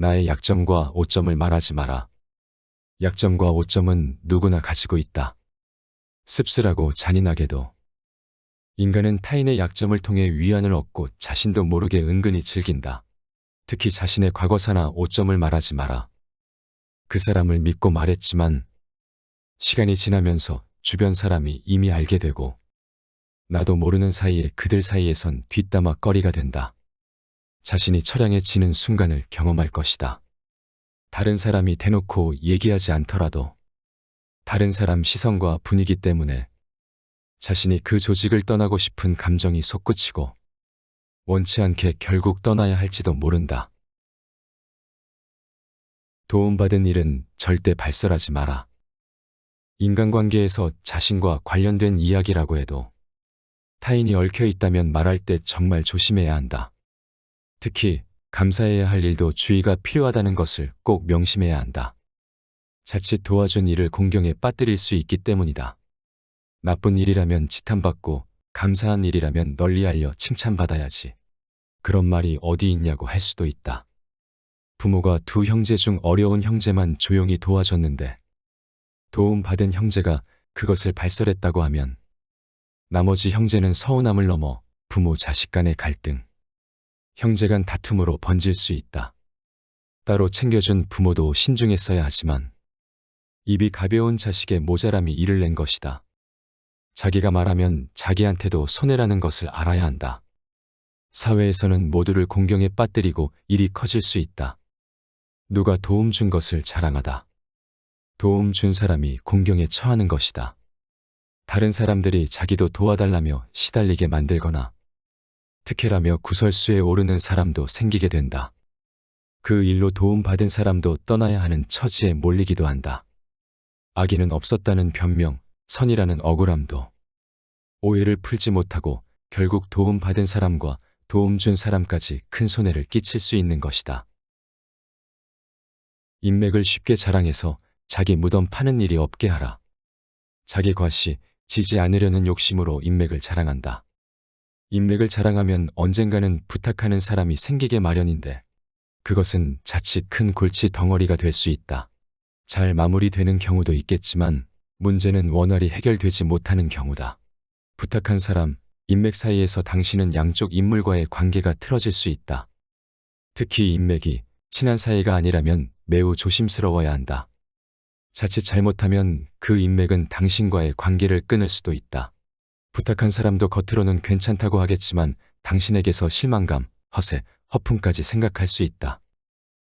나의 약점과 오점을 말하지 마라. 약점과 오점은 누구나 가지고 있다. 씁쓸하고 잔인하게도. 인간은 타인의 약점을 통해 위안을 얻고 자신도 모르게 은근히 즐긴다. 특히 자신의 과거사나 오점을 말하지 마라. 그 사람을 믿고 말했지만 시간이 지나면서 주변 사람이 이미 알게 되고 나도 모르는 사이에 그들 사이에선 뒷담화 거리가 된다. 자신이 처량해지는 순간을 경험할 것이다. 다른 사람이 대놓고 얘기하지 않더라도 다른 사람 시선과 분위기 때문에 자신이 그 조직을 떠나고 싶은 감정이 솟구치고 원치 않게 결국 떠나야 할지도 모른다. 도움받은 일은 절대 발설하지 마라. 인간관계에서 자신과 관련된 이야기라고 해도 타인이 얽혀 있다면 말할 때 정말 조심해야 한다. 특히 감사해야 할 일도 주의가 필요하다는 것을 꼭 명심해야 한다. 자칫 도와준 일을 공경에 빠뜨릴 수 있기 때문이다. 나쁜 일이라면 지탄받고 감사한 일이라면 널리 알려 칭찬받아야지. 그런 말이 어디 있냐고 할 수도 있다. 부모가 두 형제 중 어려운 형제만 조용히 도와줬는데 도움받은 형제가 그것을 발설했다고 하면 나머지 형제는 서운함을 넘어 부모 자식 간의 갈등, 형제 간 다툼으로 번질 수 있다. 따로 챙겨준 부모도 신중했어야 하지만 입이 가벼운 자식의 모자람이 이를 낸 것이다. 자기가 말하면 자기한테도 손해라는 것을 알아야 한다. 사회에서는 모두를 공경에 빠뜨리고 일이 커질 수 있다. 누가 도움 준 것을 자랑하다. 도움 준 사람이 공경에 처하는 것이다. 다른 사람들이 자기도 도와달라며 시달리게 만들거나 특혜라며 구설수에 오르는 사람도 생기게 된다. 그 일로 도움받은 사람도 떠나야 하는 처지에 몰리기도 한다. 악의는 없었다는 변명, 선이라는 억울함도 오해를 풀지 못하고 결국 도움받은 사람과 도움 준 사람까지 큰 손해를 끼칠 수 있는 것이다. 인맥을 쉽게 자랑해서 자기 무덤 파는 일이 없게 하라. 자기 과시, 지지 않으려는 욕심으로 인맥을 자랑한다. 인맥을 자랑하면 언젠가는 부탁하는 사람이 생기게 마련인데 그것은 자칫 큰 골치 덩어리가 될 수 있다. 잘 마무리되는 경우도 있겠지만 문제는 원활히 해결되지 못하는 경우다. 부탁한 사람, 인맥 사이에서 당신은 양쪽 인물과의 관계가 틀어질 수 있다. 특히 인맥이 친한 사이가 아니라면 매우 조심스러워야 한다. 자칫 잘못하면 그 인맥은 당신과의 관계를 끊을 수도 있다. 부탁한 사람도 겉으로는 괜찮다고 하겠지만 당신에게서 실망감, 허세, 허풍까지 생각할 수 있다.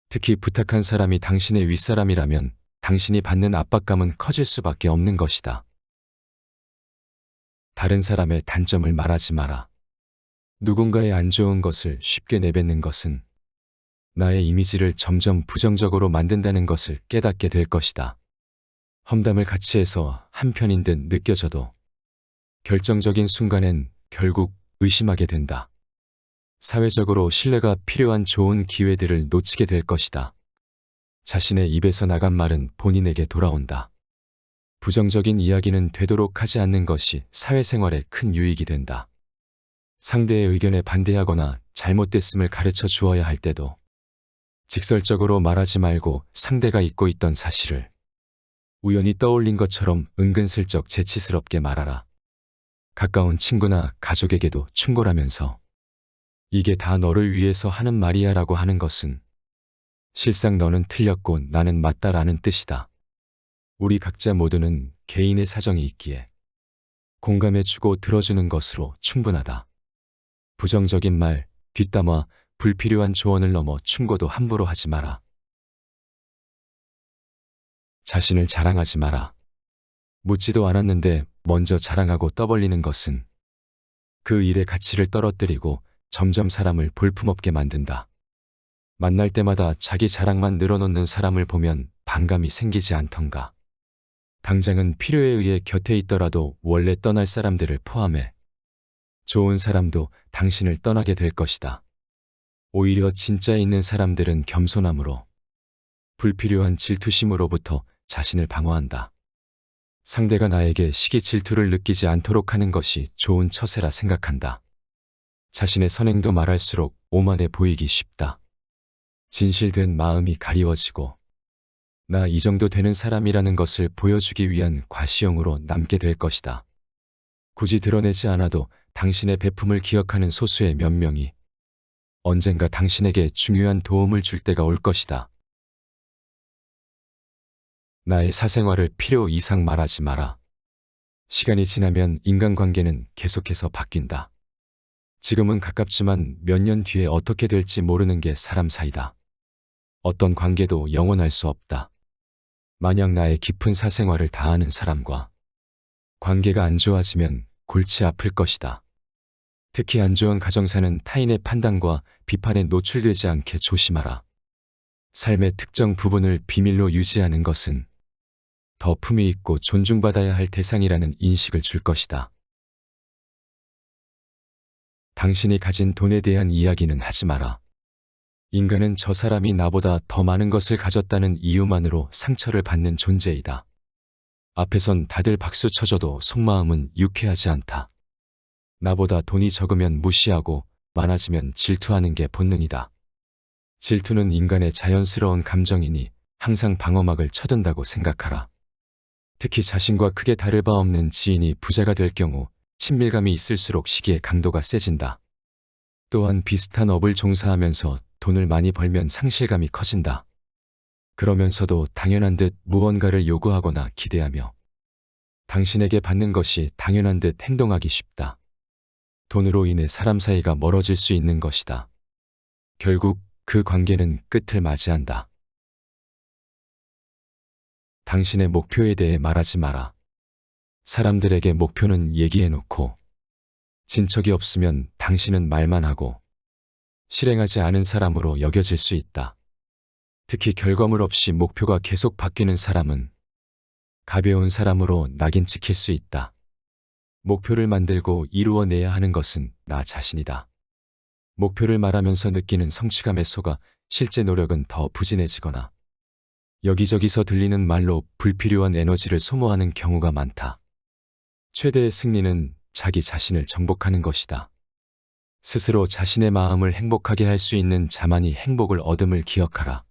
특히 부탁한 사람이 당신의 윗사람이라면 당신이 받는 압박감은 커질 수밖에 없는 것이다. 다른 사람의 단점을 말하지 마라. 누군가의 안 좋은 것을 쉽게 내뱉는 것은 나의 이미지를 점점 부정적으로 만든다는 것을 깨닫게 될 것이다. 험담을 같이 해서 한편인 듯 느껴져도 결정적인 순간엔 결국 의심하게 된다. 사회적으로 신뢰가 필요한 좋은 기회들을 놓치게 될 것이다. 자신의 입에서 나간 말은 본인에게 돌아온다. 부정적인 이야기는 되도록 하지 않는 것이 사회생활에 큰 유익이 된다. 상대의 의견에 반대하거나 잘못됐음을 가르쳐 주어야 할 때도 직설적으로 말하지 말고 상대가 잊고 있던 사실을 우연히 떠올린 것처럼 은근슬쩍 재치스럽게 말하라. 가까운 친구나 가족에게도 충고라면서 이게 다 너를 위해서 하는 말이야 라고 하는 것은 실상 너는 틀렸고 나는 맞다라는 뜻이다. 우리 각자 모두는 개인의 사정이 있기에 공감해주고 들어주는 것으로 충분하다. 부정적인 말, 뒷담화, 불필요한 조언을 넘어 충고도 함부로 하지 마라. 자신을 자랑하지 마라. 묻지도 않았는데 먼저 자랑하고 떠벌리는 것은 그 일의 가치를 떨어뜨리고 점점 사람을 볼품없게 만든다. 만날 때마다 자기 자랑만 늘어놓는 사람을 보면 반감이 생기지 않던가. 당장은 필요에 의해 곁에 있더라도 원래 떠날 사람들을 포함해 좋은 사람도 당신을 떠나게 될 것이다. 오히려 진짜 있는 사람들은 겸손함으로 불필요한 질투심으로부터 자신을 방어한다. 상대가 나에게 시기 질투를 느끼지 않도록 하는 것이 좋은 처세라 생각한다. 자신의 선행도 말할수록 오만해 보이기 쉽다. 진실된 마음이 가리워지고 나 이 정도 되는 사람이라는 것을 보여주기 위한 과시용으로 남게 될 것이다. 굳이 드러내지 않아도 당신의 베품을 기억하는 소수의 몇 명이 언젠가 당신에게 중요한 도움을 줄 때가 올 것이다. 나의 사생활을 필요 이상 말하지 마라. 시간이 지나면 인간관계는 계속해서 바뀐다. 지금은 가깝지만 몇 년 뒤에 어떻게 될지 모르는 게 사람 사이다. 어떤 관계도 영원할 수 없다. 만약 나의 깊은 사생활을 다 아는 사람과 관계가 안 좋아지면 골치 아플 것이다. 특히 안 좋은 가정사는 타인의 판단과 비판에 노출되지 않게 조심하라. 삶의 특정 부분을 비밀로 유지하는 것은 더 품위 있고 존중받아야 할 대상이라는 인식을 줄 것이다. 당신이 가진 돈에 대한 이야기는 하지 마라. 인간은 저 사람이 나보다 더 많은 것을 가졌다는 이유만으로 상처를 받는 존재이다. 앞에선 다들 박수 쳐줘도 속마음은 유쾌하지 않다. 나보다 돈이 적으면 무시하고 많아지면 질투하는 게 본능이다. 질투는 인간의 자연스러운 감정이니 항상 방어막을 쳐둔다고 생각하라. 특히 자신과 크게 다를 바 없는 지인이 부자가 될 경우 친밀감이 있을수록 시기의 강도가 세진다. 또한 비슷한 업을 종사하면서 돈을 많이 벌면 상실감이 커진다. 그러면서도 당연한 듯 무언가를 요구하거나 기대하며 당신에게 받는 것이 당연한 듯 행동하기 쉽다. 돈으로 인해 사람 사이가 멀어질 수 있는 것이다. 결국 그 관계는 끝을 맞이한다. 당신의 목표에 대해 말하지 마라. 사람들에게 목표는 얘기해놓고 진척이 없으면 당신은 말만 하고 실행하지 않은 사람으로 여겨질 수 있다. 특히 결과물 없이 목표가 계속 바뀌는 사람은 가벼운 사람으로 낙인 찍힐 수 있다. 목표를 만들고 이루어내야 하는 것은 나 자신이다. 목표를 말하면서 느끼는 성취감에 속아 실제 노력은 더 부진해지거나 여기저기서 들리는 말로 불필요한 에너지를 소모하는 경우가 많다. 최대의 승리는 자기 자신을 정복하는 것이다. 스스로 자신의 마음을 행복하게 할 수 있는 자만이 행복을 얻음을 기억하라.